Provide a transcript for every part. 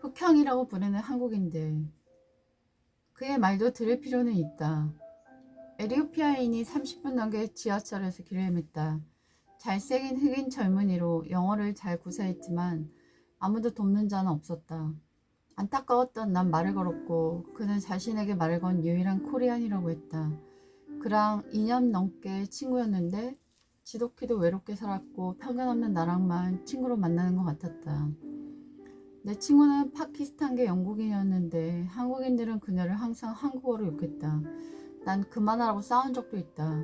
흑형이라고 부르는 한국인들. 그의 말도 들을 필요는 있다. 에리오피아인이 30분 넘게 지하철에서 길을 헤맸다. 잘생긴 흑인 젊은이로 영어를 잘 구사했지만 아무도 돕는 자는 없었다. 안타까웠던 난 말을 걸었고 그는 자신에게 말을 건 유일한 코리안이라고 했다. 그랑 2년 넘게 친구였는데 지독히도 외롭게 살았고 편견 없는 나랑만 친구로 만나는 것 같았다. 내 친구는 파키스탄계 영국인이었는데 한국인들은 그녀를 항상 한국어로 욕했다. 난 그만하라고 싸운 적도 있다.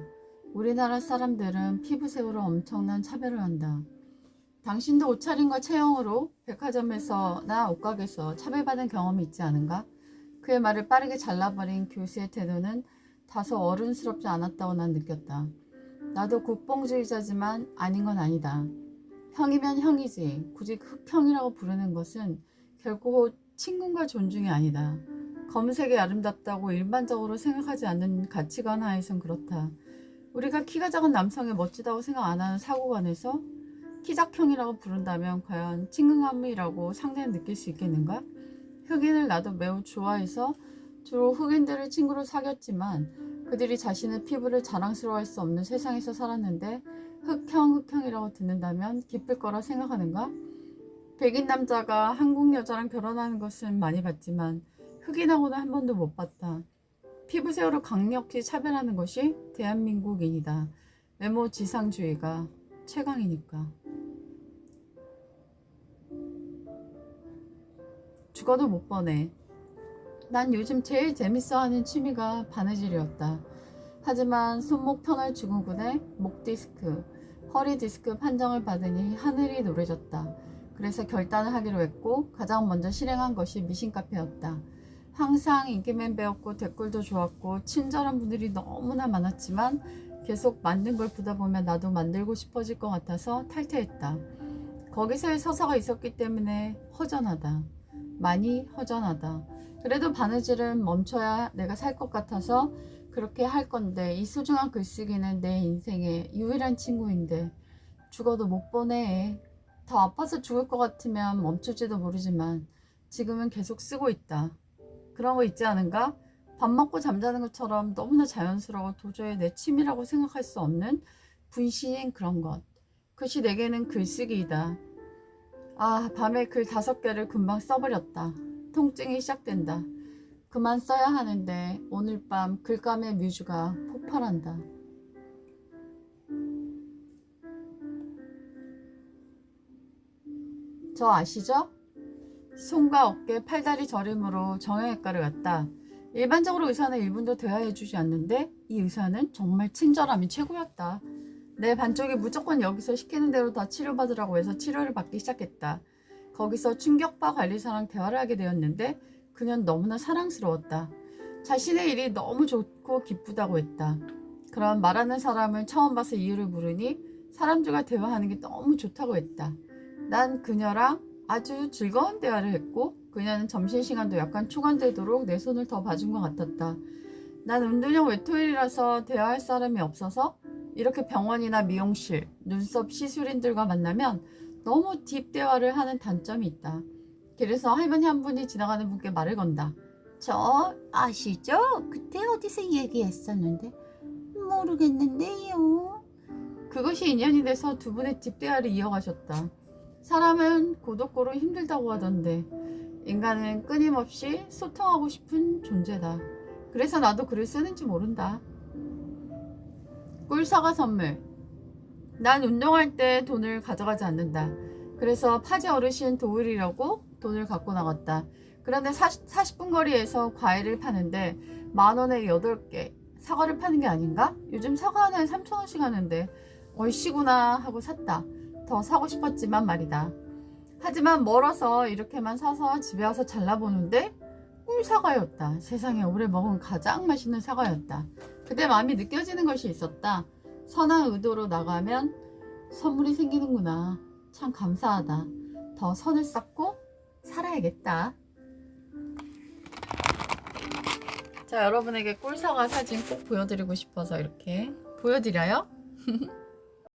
우리나라 사람들은 피부색으로 엄청난 차별을 한다. 당신도 옷차림과 체형으로 백화점에서나 옷가게에서 차별받은 경험이 있지 않은가? 그의 말을 빠르게 잘라버린 교수의 태도는 다소 어른스럽지 않았다고 난 느꼈다. 나도 국뽕주의자지만 아닌 건 아니다. 형이면 형이지. 굳이 흑형이라고 부르는 것은 결코 친근과 존중이 아니다. 검색이 아름답다고 일반적으로 생각하지 않는 가치관 하에선 그렇다. 우리가 키가 작은 남성을 멋지다고 생각 안 하는 사고관에서 키작형이라고 부른다면 과연 친근감이라고 상대는 느낄 수 있겠는가? 흑인을 나도 매우 좋아해서 주로 흑인들을 친구로 사귀었지만 그들이 자신의 피부를 자랑스러워할 수 없는 세상에서 살았는데 흑형 흑형이라고 듣는다면 기쁠 거라 생각하는가? 백인 남자가 한국 여자랑 결혼하는 것은 많이 봤지만 흑인하고는 한 번도 못 봤다. 피부색으로 강력히 차별하는 것이 대한민국인이다. 외모 지상주의가 최강이니까. 죽어도 못 보내. 난 요즘 제일 재밌어하는 취미가 바느질이었다. 하지만 손목 터널 증후군에 목 디스크, 허리 디스크 판정을 받으니 하늘이 노래졌다. 그래서 결단을 하기로 했고 가장 먼저 실행한 것이 미신 카페였다. 항상 인기맨 배웠고 댓글도 좋았고 친절한 분들이 너무나 많았지만 계속 만든 걸 보다 보면 나도 만들고 싶어질 것 같아서 탈퇴했다. 거기서의 서사가 있었기 때문에 허전하다. 많이 허전하다. 그래도 바느질은 멈춰야 내가 살 것 같아서 그렇게 할 건데 이 소중한 글쓰기는 내 인생의 유일한 친구인데 죽어도 못 보내. 더 아파서 죽을 것 같으면 멈출지도 모르지만 지금은 계속 쓰고 있다. 그런 거 있지 않은가? 밥 먹고 잠자는 것처럼 너무나 자연스러워 도저히 내 취미라고 생각할 수 없는 분신인 그런 것. 그것이 내게는 글쓰기이다. 아, 밤에 글 다섯 개를 금방 써버렸다. 통증이 시작된다. 그만 써야 하는데 오늘 밤 글감의 뮤즈가 폭발한다. 저 아시죠? 손과 어깨, 팔다리 저림으로 정형외과를 갔다. 일반적으로 의사는 1분도 대화해주지 않는데 이 의사는 정말 친절함이 최고였다. 내 반쪽이 무조건 여기서 시키는 대로 다 치료받으라고 해서 치료를 받기 시작했다. 거기서 충격파 관리사랑 대화를 하게 되었는데 그녀는 너무나 사랑스러웠다. 자신의 일이 너무 좋고 기쁘다고 했다. 그런 말하는 사람을 처음 봐서 이유를 물으니 사람들과 대화하는 게 너무 좋다고 했다. 난 그녀랑 아주 즐거운 대화를 했고 그녀는 점심시간도 약간 초간되도록 내 손을 더 봐준 것 같았다. 난 운동형 외톨이라서 대화할 사람이 없어서 이렇게 병원이나 미용실, 눈썹 시술인들과 만나면 너무 딥 대화를 하는 단점이 있다. 그래서 할머니 한 분이 지나가는 분께 말을 건다. 저 아시죠? 그때 어디서 얘기했었는데 모르겠는데요. 그것이 인연이 돼서 두 분의 딥 대화를 이어가셨다. 사람은 고독고로 힘들다고 하던데 인간은 끊임없이 소통하고 싶은 존재다. 그래서 나도 글을 쓰는지 모른다. 꿀사과 선물. 난 운동할 때 돈을 가져가지 않는다. 그래서 파지 어르신 도우리려고 돈을 갖고 나갔다. 그런데 40, 40 분 거리에서 과일을 파는데 만 원에 8개 사과를 파는 게 아닌가? 요즘 사과 하나에 3천 원씩 하는데 얼씨구나 하고 샀다. 더 사고 싶었지만 말이다. 하지만 멀어서 이렇게만 사서 집에 와서 잘라보는데 꿀사과였다. 세상에 올해 먹은 가장 맛있는 사과였다. 그때 마음이 느껴지는 것이 있었다. 선한 의도로 나가면 선물이 생기는구나. 참 감사하다. 더 선을 쌓고 살아야겠다. 자, 여러분에게 꿀사과 사진 꼭 보여드리고 싶어서 이렇게 보여드려요.